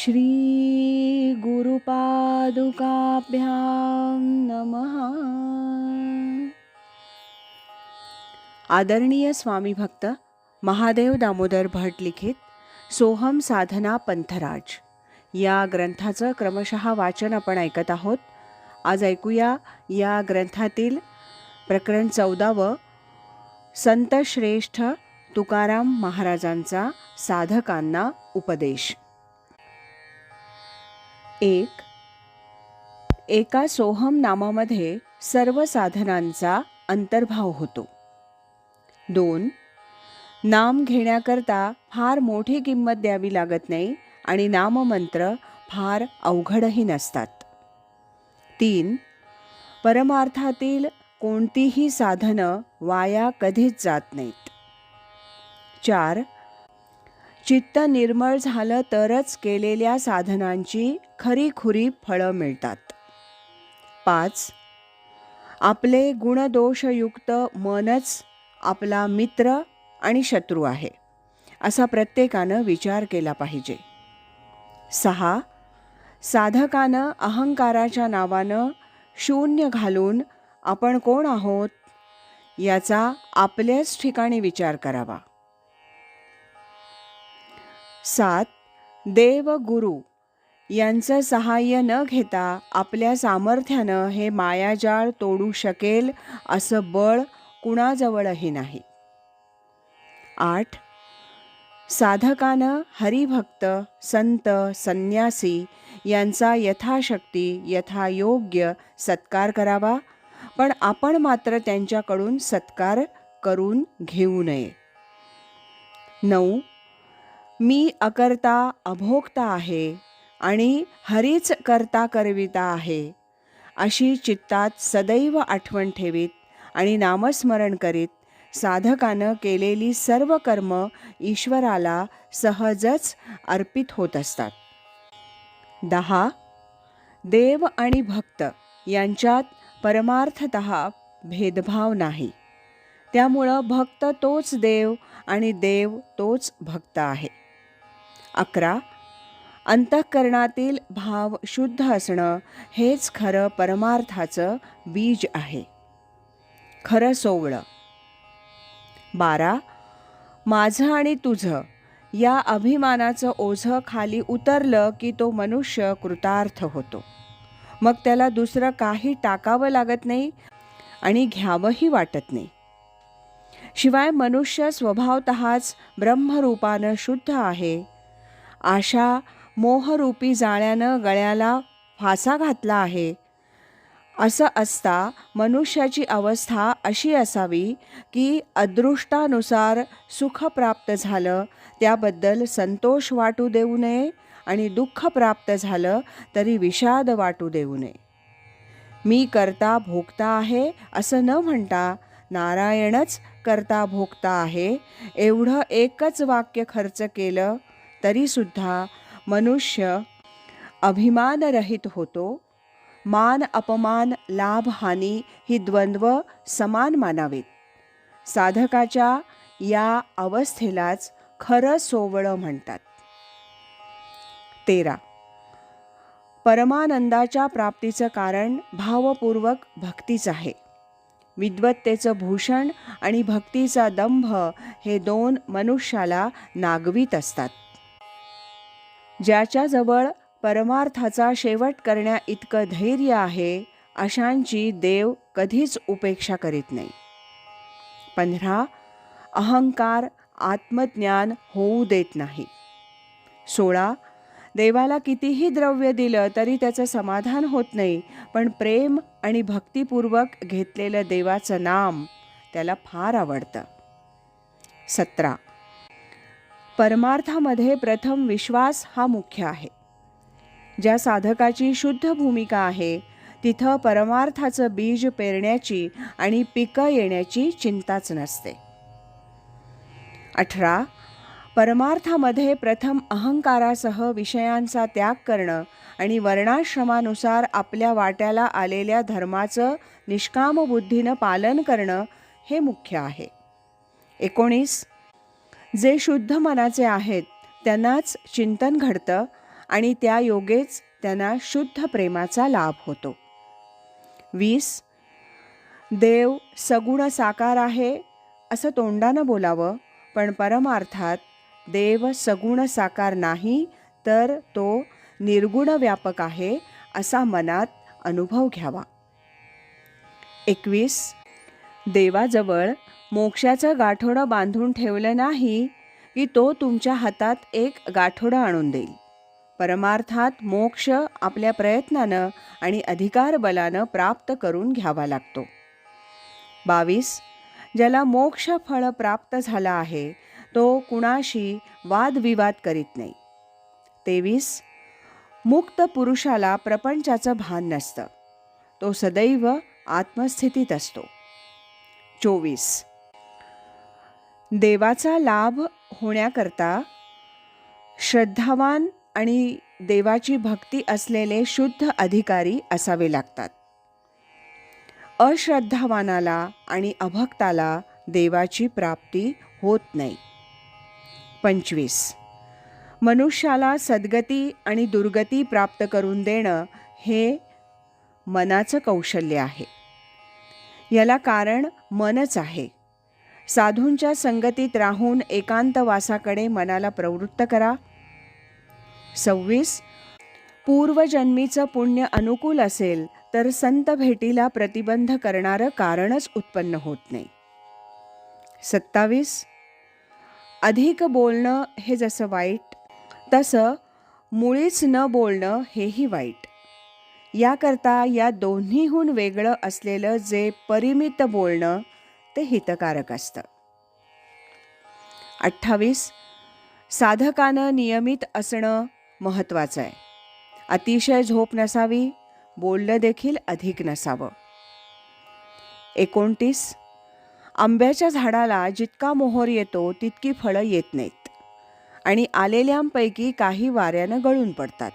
श्री गुरुपादुकाभ्यां नमः। आदरणीय स्वामी भक्त महादेव दामोदर भट लिखित सोहम साधना पंथराज या ग्रंथाचं क्रमशः वाचन आपण ऐकत आहोत. आज ऐकूया या ग्रंथातील प्रकरण चौदावं संतश्रेष्ठ तुकाराम महाराजांचा साधकांना उपदेश. एक एका सोहम नामामध्ये सर्व साधनांचा अंतर्भाव होतो. दोन नाम घेण्याकरता फार मोठी किंमत द्यावी लागत नाही आणि नाममंत्र फार अवघडही नसतात. तीन परमार्थातील कोणतीही साधनं वाया कधीच जात नाहीत. चार चित्त निर्मळ झालं तरच केलेल्या साधनांची खरीखुरी फळं मिळतात. पाच आपले गुणदोषयुक्त मनच आपला मित्र आणि शत्रू आहे असा प्रत्येकानं विचार केला पाहिजे. सहा साधकानं अहंकाराच्या नावानं शून्य घालून आपण कोण आहोत याचा आपल्याच ठिकाणी विचार करावा. सात देव गुरु यांचं सहाय्य न घेता आपल्या सामर्थ्यानं हे मायाजाळ तोडू शकेल असं बळ कुणाजवळही नाही. आठ साधकानं हरिभक्त संत संन्यासी यांचा यथाशक्ती यथायोग्य सत्कार करावा पण आपण मात्र त्यांच्याकडून सत्कार करून घेऊ नये. नऊ मी अकर्ता अभोक्ता आहे आणि हरीच करता करविता आहे. अशी चित्तात सदैव आठवण ठेवीत आणि नामस्मरण करीत साधकानं केलेली सर्व कर्म ईश्वराला सहजच अर्पित होत असतात. दहा. देव आणि भक्त यांच्यात परमार्थत भेदभाव नाही. त्यामुळं भक्त तोच देव आणि देव तोच भक्त आहे. अकरा. अंतःकरणातील भाव शुद्ध असणं हेच खरं परमार्थाचं बीज आहे. खरं सोवळं. बारा. माझं आणि तुझं या अभिमानाचं ओझं खाली उतरलं की तो मनुष्य कृतार्थ होतो. मग त्याला दुसरं काही टाकावं लागत नाही आणि घ्यावंही वाटत नाही. शिवाय मनुष्य स्वभावतःच ब्रह्मरूपानं शुद्ध आहे आशा मोहरूपी जाळ्यानं गळ्याला फासा घातला आहे. असं असता मनुष्याची अवस्था अशी असावी की अदृष्टानुसार सुख प्राप्त झालं त्याबद्दल संतोष वाटू देऊ नये आणि दुःख प्राप्त झालं तरी विषाद वाटू देऊ नये. मी करता भोगता आहे असं न म्हणता नारायणच करता भोगता आहे. एवढं एकच वाक्य खर्च केलं तरीसुद्धा मनुष्य अभिमानरहित होतो. मान अपमान लाभ हानी ही द्वंद्व समान मानावीत. साधकाच्या या अवस्थेलाच खरं सोवळं म्हणतात. तेरा. परमानंदाच्या प्राप्तीचं कारण भावपूर्वक भक्तीच आहे. विद्वत्तेचं भूषण आणि भक्तीचा दंभ हे दोन मनुष्याला नागवीत असतात. ज्याच्याजवळ परमार्थाचा शेवट करण्या इतकं धैर्य आहे अशांची देव कधीच उपेक्षा करीत नाही. पंधरा अहंकार आत्मज्ञान होऊ देत नाही. सोळा देवाला कितीही द्रव्य दिलं तरी त्याचं समाधान होत नाही पण प्रेम आणि भक्तिपूर्वक घेतलेलं देवाचं नाम त्याला फार आवडतं. सतरा परमार्थामध्ये प्रथम विश्वास हा मुख्य आहे. ज्या साधकाची शुद्ध भूमिका आहे तिथं परमार्थाचं बीज पेरण्याची आणि पिकं येण्याची चिंताच नसते. अठरा परमार्थामध्ये प्रथम अहंकारासह विषयांचा त्याग करणं आणि वर्णाश्रमानुसार आपल्या वाट्याला आलेल्या धर्माचं निष्काम बुद्धीनं पालन करणं हे मुख्य आहे. एकोणीस जे शुद्ध मनाचे आहेत त्यांनाच चिंतन घडतं आणि त्या योगेच त्यांना शुद्ध प्रेमाचा लाभ होतो. वीस देव सगुण साकार आहे असं तोंडानं बोलावं पण परमार्थात देव सगुण साकार नाही तर तो निर्गुण व्यापक आहे असा मनात अनुभव घ्यावा. एकवीस देवाजवळ मोक्षाचं गाठोडं बांधून ठेवलं नाही की तो तुमच्या हातात एक गाठोडं आणून देईल. परमार्थात मोक्ष आपल्या प्रयत्नानं आणि अधिकार बलानं प्राप्त करून घ्यावा लागतो. बावीस. ज्याला मोक्ष फळ प्राप्त झाला आहे तो कुणाशी वादविवाद करीत नाही. तेवीस. मुक्त पुरुषाला प्रपंचाचं भान नसतं. तो सदैव आत्मस्थितीत असतो. चोवीस. देवाचा लाभ होण्याकरता श्रद्धावान आणि देवाची भक्ती असलेले शुद्ध अधिकारी असावे लागतात. अश्रद्धावानाला आणि अभक्ताला देवाची प्राप्ती होत नाही. पंचवीस. मनुष्याला सद्गती आणि दुर्गती प्राप्त करून देणं हे मनाचं कौशल्य आहे. याला कारण मनच आहे. साधूंच्या संगतीत राहून एकांतवासाकडे मनाला प्रवृत्त करा. सव्वीस. पूर्वजन्मीचं पुण्य अनुकूल असेल तर संत भेटीला प्रतिबंध करणारं कारणच उत्पन्न होत नाही. सत्तावीस. अधिक बोलणं हे जसं वाईट तसं मुळीच न बोलणं हेही वाईट. याकरता या दोन्हीहून वेगळं असलेलं जे परिमित बोलणं ते हितकारक असतं. अठ्ठावीस साधकानं नियमित असणं महत्त्वाचं आहे. अतिशय झोप नसावी बोललं देखील अधिक नसावं. एकोणतीस आंब्याच्या झाडाला जितका मोहर येतो तितकी फळं येत नाहीत. आणि आलेल्यांपैकी काही वाऱ्यानं गळून पडतात.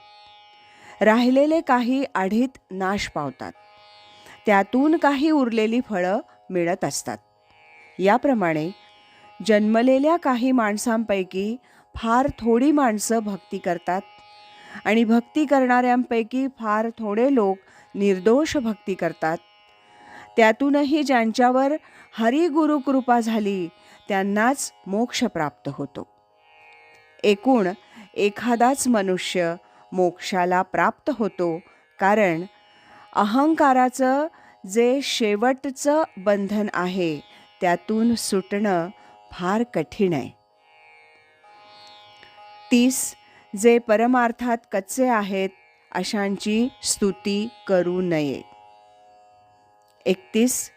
राहिलेले काही आढीत नाश पावतात. त्यातून काही उरलेली फळं मिळत असतात. याप्रमाणे जन्मलेल्या काही माणसांपैकी फार थोडी माणसं भक्ती करतात आणि भक्ती करणाऱ्यांपैकी फार थोडे लोक निर्दोष भक्ती करतात. त्यातूनही ज्यांच्यावर हरिगुरु कृपा झाली त्यांनाच मोक्ष प्राप्त होतो. एकूण एखादाच मनुष्य मोक्षाला प्राप्त होतो कारण अहंकाराचं जे शेवटचं बंधन आहे त्यातून सुटणं फार कठीण आहे. तीस जे परमार्थात कच्चे आहेत अशांची स्तुती करू नये. एकतीस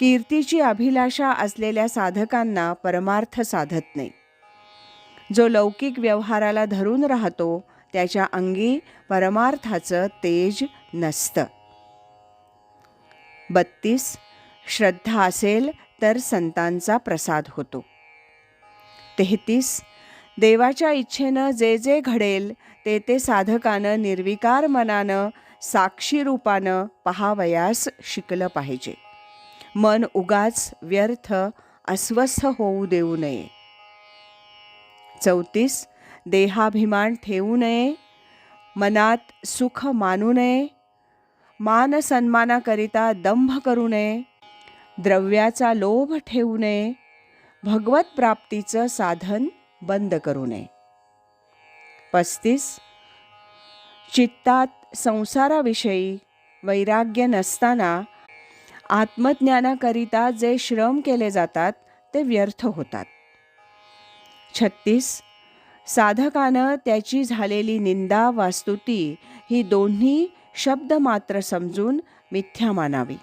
कीर्तीची अभिलाषा असलेल्या साधकांना परमार्थ साधत नाही. जो लौकिक व्यवहाराला धरून राहतो त्याच्या अंगी परमार्थाचं तेज नसतं. बत्तीस श्रद्धा असेल तर संतांचा प्रसाद होतो. तेहतीस देवाच्या इच्छेनं जे जे घडेल ते ते साधकानं निर्विकार मनानं साक्षी रूपानं पहावयास शिकलं पाहिजे. मन उगाच व्यर्थ अस्वस्थ होऊ देऊ नये. चौतीस देहाभिमान ठेवू नये. मनात सुख मानू नये. मान सन्मानाकरिता दंभ करू नये. द्रव्याचा लोभ ठेवू नये. भगवत प्राप्तीचं साधन बंद करू नये. पस्तीस. चित्तात संसाराविषयी वैराग्य नसताना आत्मज्ञानाकरिता जे श्रम केले जातात ते व्यर्थ होतात. छत्तीस. साधकानं त्याची झालेली निंदा वास्तुती ही दोन्ही शब्द मात्र समजून मिथ्या मानावी.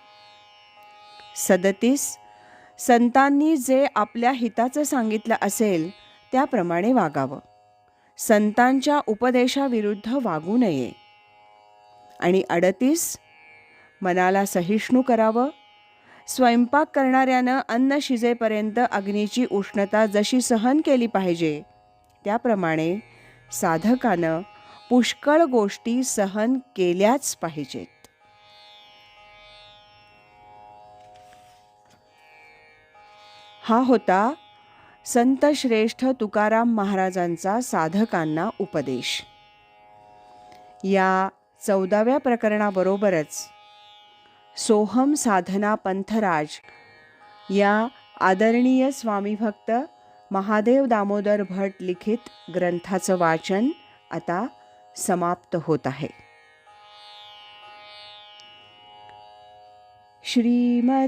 सदतीस. संतांनी जे आपल्या हिताचं सांगितलं असेल त्याप्रमाणे वागावं. संतांच्या उपदेशाविरुद्ध वागू नये. आणि अडतीस मनाला सहिष्णू करावं. स्वयंपाक करणाऱ्यानं अन्न शिजेपर्यंत अग्नीची उष्णता जशी सहन केली पाहिजे त्याप्रमाणे साधकानं पुष्कळ गोष्टी सहन केल्याच पाहिजेत. हा होता संत श्रेष्ठ तुकाराम महाराजांचा साधकांना उपदेश. या चौदाव्या प्रकरणाबरोबरच सोहम साधना पंथराज या आदरणीय स्वामीभक्त महादेव दामोदर भट लिखित ग्रंथाचं वाचन आता समाप्त होत आहे. श्रीमत